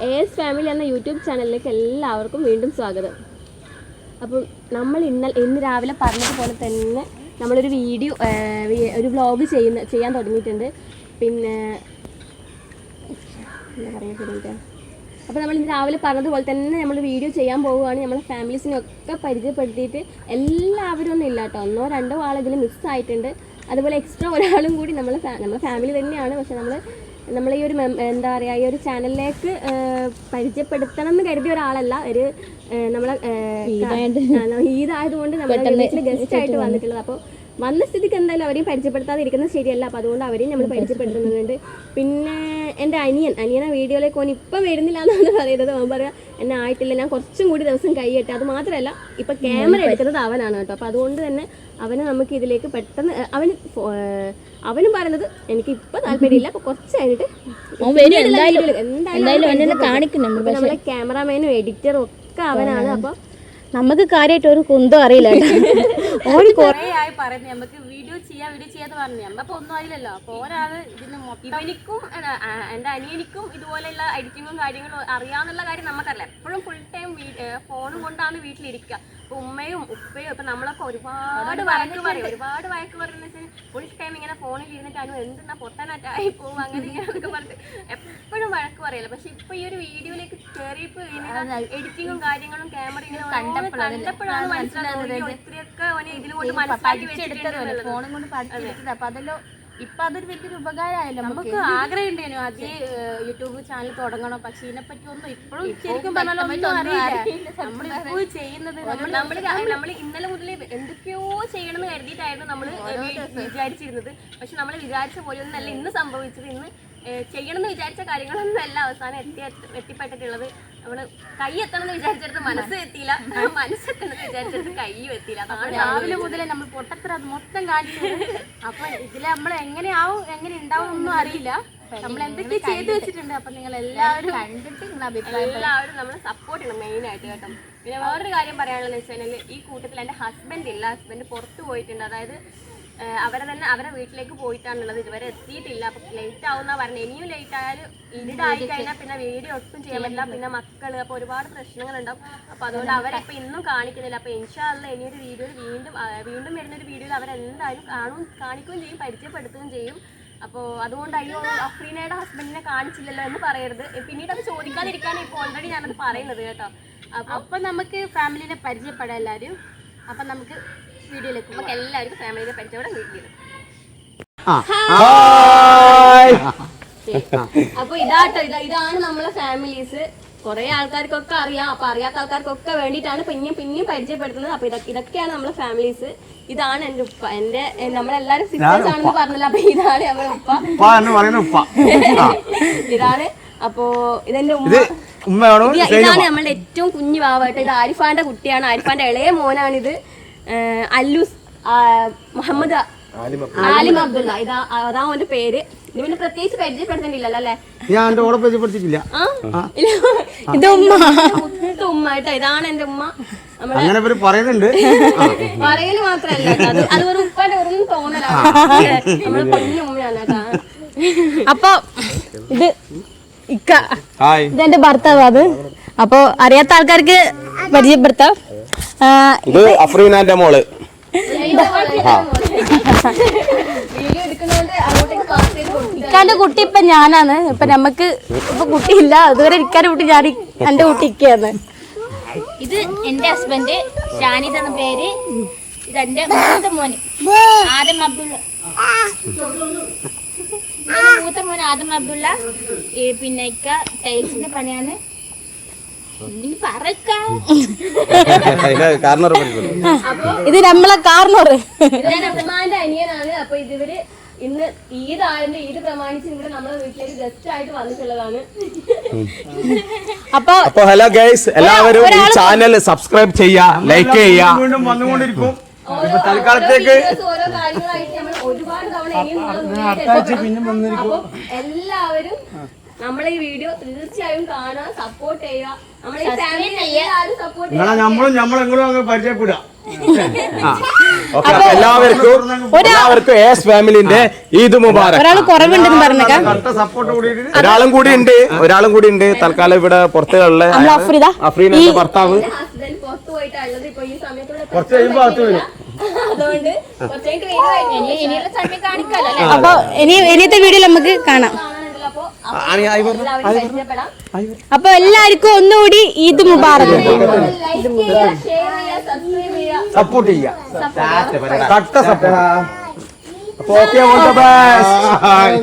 S family എന്ന YouTube ചാനലിലേക്ക് എല്ലാവർക്കും വീണ്ടും സ്വാഗതം. അപ്പം നമ്മൾ ഇന്ന ഇന്ന് രാവിലെ പറഞ്ഞതുപോലെ തന്നെ നമ്മളൊരു വീഡിയോ ഒരു വ്ലോഗ് ചെയ്യുന്ന ചെയ്യാൻ തുടങ്ങിയിട്ടുണ്ട്. പിന്നെ എന്താ പറയുക അപ്പോൾ നമ്മൾ ഇന്ന് രാവിലെ പറഞ്ഞതുപോലെ തന്നെ നമ്മൾ വീഡിയോ ചെയ്യാൻ പോവുകയാണ്. നമ്മളെ ഫാമിലീസിനെയൊക്കെ പരിചയപ്പെടുത്തിയിട്ട് എല്ലാവരും ഒന്നും ഇല്ല കേട്ടോ ഒന്നോ രണ്ടോ ആളെങ്കിലും മിസ്സായിട്ടുണ്ട് അതുപോലെ എക്സ്ട്രാ ഒരാളും കൂടി നമ്മളെ ഫാ- നമ്മളെ ഫാമിലി തന്നെയാണ്. പക്ഷെ നമ്മൾ നമ്മൾ ഈ ഒരു എന്താ പറയുക ഈ ഒരു ചാനലിലേക്ക് പരിചയപ്പെടുത്തണം എന്ന് കരുതിയ ഒരാളല്ല. ഒരു നമ്മളെ ഈദായതുകൊണ്ട് നമ്മുടെ ഗസ്റ്റ് ആയിട്ട് വന്നിട്ടുള്ളത്. അപ്പോൾ വന്ന സ്ഥിതിക്ക് എന്തായാലും അവരെയും പരിചയപ്പെടുത്താതിരിക്കുന്നത് ശരിയല്ല. അപ്പോൾ അതുകൊണ്ട് അവരെയും നമ്മൾ പരിചയപ്പെടുത്തുന്നുണ്ട്. പിന്നെ എന്റെ അനിയൻ അനിയനെ വീഡിയോയിലേക്ക് ഓൻ ഇപ്പം വരുന്നില്ല എന്നാണ് പറയുന്നത്. അവൻ പറയാം എന്നെ ആയിട്ടില്ല ഞാൻ കുറച്ചും കൂടി ദിവസം കഴിയട്ടെ അത് മാത്രമല്ല ഇപ്പം ക്യാമറ എടുക്കുന്നത് അവനാണ് കേട്ടോ. അപ്പോൾ അതുകൊണ്ട് തന്നെ അവനെ നമുക്ക് ഇതിലേക്ക് പെട്ടെന്ന് അവന് അവനും പറയുന്നത് എനിക്ക് ഇപ്പം താല്പര്യമില്ല. അപ്പം കുറച്ച് കഴിഞ്ഞിട്ട് എന്തായാലും നമ്മളെ ക്യാമറാമാനും എഡിറ്ററും ഒക്കെ അവനാണ്. അപ്പോൾ നമുക്ക് കാര്യമായിട്ട് ഒരു കുന്തം അറിയില്ല ഓടി ആയി പറഞ്ഞു നമുക്ക് വീഡിയോ ചെയ്യാം വീഡിയോ ചെയ്യാന്ന് പറഞ്ഞു. ഒന്നും ഇതുപോലെയുള്ള എഡിറ്റിങ്ങും കാര്യങ്ങളും അറിയാന്നുള്ള കാര്യം നമുക്കറിയില്ല എപ്പോഴും ഫുൾ ടൈം ഫോണും കൊണ്ടാണ് വീട്ടിലിരിക്കുക അപ്പൊ ഉമ്മയും ഉപ്പയും ഇപ്പൊ നമ്മളൊക്കെ ഒരുപാട് വഴക്ക് പറയും. ഒരുപാട് വഴക്ക് പറയുന്ന വെച്ചാൽ ഫുൾ ടൈം ഇങ്ങനെ ഫോണിൽ ഇരുന്നിട്ട് അനു എന്തെന്നാ പൊട്ടനാറ്റായി പോവും അങ്ങനെ ഇങ്ങനെ എന്നൊക്കെ പറഞ്ഞിട്ട് എപ്പോഴും വഴക്ക് പറയല്ല. പക്ഷെ ഇപ്പൊ ഈ ഒരു വീഡിയോയിലേക്ക് കയറിയപ്പോ എഡിറ്റിങ്ങും കാര്യങ്ങളും ക്യാമറ ഇങ്ങനെ കണ്ടപ്പോഴാണ് മനസ്സിലാകുന്നത്. ഇത്രയൊക്കെ അവന് ഇതിലൂടെ കൊണ്ട് മനസ്സിലാക്കി പഠിച്ചെടുത്തത്. അപ്പൊ അതെല്ലോ ഇപ്പൊ അതൊരു വലിയൊരു ഉപകാരമായല്ലോ. നമുക്ക് ആഗ്രഹം ഉണ്ടായിരുന്നു ആദ്യം യൂട്യൂബ് ചാനൽ തുടങ്ങണം. പക്ഷെ ഇതിനെപ്പറ്റി ഒന്നും ഇപ്പോഴും ശരിക്കും പറഞ്ഞാൽ ഒന്നും അറിയില്ല. നമ്മളിപ്പോ ചെയ്യുന്നത് നമ്മൾ നമ്മൾ ഇന്നലെ മുതൽ എന്തൊക്കെയോ ചെയ്യണമെന്ന് കരുതിയിട്ടായിരുന്നു നമ്മൾ വിചാരിച്ചിരുന്നത്. പക്ഷെ നമ്മൾ വിചാരിച്ച പോലെ ഒന്നല്ല ഇന്ന് സംഭവിച്ചത്. ഇന്ന് ചെയ്യണമെന്ന് വിചാരിച്ച കാര്യങ്ങളൊന്നും അല്ല അവസാനം എത്തി എത്തിപ്പെട്ടിട്ടുള്ളത്. നമ്മൾ കൈ എത്തണം എന്ന് വിചാരിച്ചെടുത്ത് മനസ്സ് എത്തിയില്ല. മനസ്സെത്തണം എന്ന് വിചാരിച്ചെടുത്ത് കൈയും എത്തിയില്ല. അതാണ് രാവിലെ മുതലേ നമ്മൾ പൊട്ടത്ര അത് മൊത്തം കാണിച്ചത് അപ്പൊ ഇതിൽ നമ്മൾ എങ്ങനെയാവും എങ്ങനെ ഉണ്ടാവും ഒന്നും അറിയില്ല. നമ്മൾ എന്തൊക്കെ ചെയ്തു വെച്ചിട്ടുണ്ട്. അപ്പൊ നിങ്ങൾ എല്ലാവരും കണ്ടിട്ട് എല്ലാവരും നമ്മളെ സപ്പോർട്ട് ചെയ്യണം മെയിൻ ആയിട്ട് കേട്ടോ. പിന്നെ വേറൊരു കാര്യം പറയാനുള്ളത് വെച്ചാൽ ഈ കൂട്ടത്തിൽ എന്റെ ഹസ്ബൻഡ് ഇല്ല. ഹസ്ബൻഡ് പുറത്തു പോയിട്ടുണ്ട്. അതായത് അവരെ തന്നെ അവരെ വീട്ടിലേക്ക് പോയിട്ടാണുള്ളത്. ഇതുവരെ എത്തിയിട്ടില്ല. അപ്പൊ ലേറ്റ് ആവുന്ന പറഞ്ഞു. ഇനിയും ലേറ്റ് ആയാലും ഇരുടായി കഴിഞ്ഞാൽ പിന്നെ വീഡിയോ ഒട്ടും ചെയ്യാൻ പറ്റില്ല. പിന്നെ മക്കൾ അപ്പൊ ഒരുപാട് പ്രശ്നങ്ങൾ പ്രശ്നങ്ങളുണ്ടാവും. അപ്പൊ അതുകൊണ്ട് അവരിപ്പൊ ഇന്നും കാണിക്കുന്നില്ല. അപ്പൊ ഇൻഷാല്ല ഇനിയൊരു വീഡിയോ വീണ്ടും വീണ്ടും വരുന്ന ഒരു വീഡിയോയിൽ അവരെന്തായാലും കാണും കാണിക്കുകയും ചെയ്യും പരിചയപ്പെടുത്തുകയും ചെയ്യും. അപ്പോൾ അതുകൊണ്ട് അയ്യോ അഫ്രീനയുടെ ഹസ്ബൻഡിനെ കാണിച്ചില്ലല്ലോ എന്ന് പറയരുത്. പിന്നീട് അത് ചോദിക്കാതിരിക്കാൻ ഇപ്പോൾ ഓൾറെഡി ഞാനത് പറയുന്നത് കേട്ടോ. അപ്പം നമുക്ക് ഫാമിലിനെ പരിചയപ്പെടാം എല്ലാരും. അപ്പൊ നമുക്ക് വീഡിയോയിലേക്ക് നമുക്ക് എല്ലാവർക്കും ഫാമിലിയെ പരിചയപ്പെടാൻ വീട്ടിൽ അപ്പൊ ഇതാട്ടോ ഇതാ ഇതാണ് നമ്മളെ ഫാമിലീസ് കുറെ ആൾക്കാർക്കൊക്കെ അറിയാം. അപ്പൊ അറിയാത്ത ആൾക്കാർക്കൊക്കെ വേണ്ടിയിട്ടാണ് പിന്നെയും പിന്നെയും പരിചയപ്പെടുത്തുന്നത്. അപ്പൊ ഇതൊക്കെ ഇതൊക്കെയാണ് നമ്മളെ ഫാമിലീസ് ഇതാണ് എന്റെ ഉപ്പ. എന്റെ നമ്മളെല്ലാരും സിസ്റ്റേഴ്സ് ആണെന്ന് പറഞ്ഞല്ലോ. അപ്പൊ ഇതാണ് നമ്മുടെ ഉപ്പ. ഇതാണ്. അപ്പോ ഇതെന്റെ ഉമ്മ. ഇതാണ് നമ്മളുടെ ഏറ്റവും കുഞ്ഞു വാവായിട്ട് ഇത് ആരിഫാന്റെ കുട്ടിയാണ്. ആരിഫാന്റെ ഇളയ മോനാണിത്. അല്ലൂസ് മുഹമ്മദ് ആലിം അബ്ദുള്ള. ഇതാ അതാ അവന്റെ പേര്. ഇത് പ്രത്യേകിച്ച് പരിചയപ്പെടുത്തേണ്ടില്ലല്ലോ അല്ലേ? ഞാൻ ആ? ഇല്ല. ഇത് ഉമ്മ. കേട്ടോ ഇതാണ് എന്റെ ഉമ്മ. അങ്ങനെ ഇവർ പറയുന്നുണ്ട്. പറയൽ മാത്രല്ല അത് ഒരു ഉപ്പാന്റെ വെറും തോന്നലാണ് അപ്പൊ ഇത് ഇക്ക. ഇതെന്റെ ഭർത്താവ് അത് അപ്പൊ അറിയാത്ത ആൾക്കാർക്ക് പരിചയപ്പെടുത്താം. ഇത് അഫ്രീനാന്റെ മോൾ. ഇക്കാന്റെ കുട്ടി ഇപ്പൊ ഞാനാണ്. ഇപ്പൊ നമുക്ക് ഇപ്പൊ കുട്ടിയില്ല. അതുവരെ ഇക്കാന്റെ കുട്ടി ഞാൻ എന്റെ കുട്ടി ഇക്കയാണ്. ഇത് എന്റെ ഹസ്ബൻഡ് ഷാനിദ് എന്ന പേര്. ഇത് എന്റെ മൂത്ത മോന്. ആദം അബ്ദുള്ള ഇതെന്റെ മൂത്ത മോൻ ആദം അബ്ദുള്ള. പിന്നെ ഇക്ക ടൈൽസിന്റെ പണിയാണ്. നീ പറക്ക. കാരണം ഇത് നമ്മളെ ഉമ്മാന്റെ അനിയനാണ്. അപ്പൊ ഇതിവര് ഇന്ന് ഈദ് ആയതിന്റെ ഈദ് പ്രമാണിച്ച് ഇവിടെ നമ്മുടെ വീട്ടിലേക്ക് ഗസ്റ്റ് ആയിട്ട് വന്നിട്ടുള്ളതാണ്. അപ്പൊ അപ്പൊ ഹലോ ഗൈസ് എല്ലാവരും ഈ ചാനൽ സബ്സ്ക്രൈബ് ചെയ്യാ ലൈക്ക് ചെയ്യാ വീണ്ടും വന്നുകൊണ്ടിരിക്കും. തൽക്കാലത്തേക്ക് ഓരോ കാര്യങ്ങളായിട്ട് നമ്മൾ ഒരുപാട് തവണ എല്ലാവരും നമ്മളെ ഈ വീഡിയോ തീർച്ചയായും കാണുക സപ്പോർട്ട് ചെയ്യുക. നമ്മളെ ഈ ഫാമിലി എല്ലാവരും സപ്പോർട്ട് നിങ്ങളെ നമ്മളും നമ്മളെങ്കിലും അങ്ങ് പരിചയപ്പെടുക ഓക്കെ എല്ലാവർക്കും എല്ലാവർക്കും എസ് ഫാമിലിന്റെ ഈദ് മുബാറക്. ഒരാൾ കുറവുണ്ടെന്ന് ഒരാളും കൂടി ഉണ്ട് ഒരാളും കൂടി ഉണ്ട്. തൽക്കാലം ഇവിടെ പുറത്തുള്ള അഫ്രീനന്റെ ഭർത്താവ്. അപ്പൊ ഇനി ഇനിയത്തെ വീഡിയോ നമുക്ക് കാണാം. അപ്പൊ എല്ലാവർക്കും ഒന്നുകൂടി ഈദ് മുബാറക്. സപ്പോർട്ട് ചെയ്യാം കട്ട സപ്പോർട്ട് അപ്പൊ ഓക്കെ ഓൾ ദ ബെസ്റ്റ്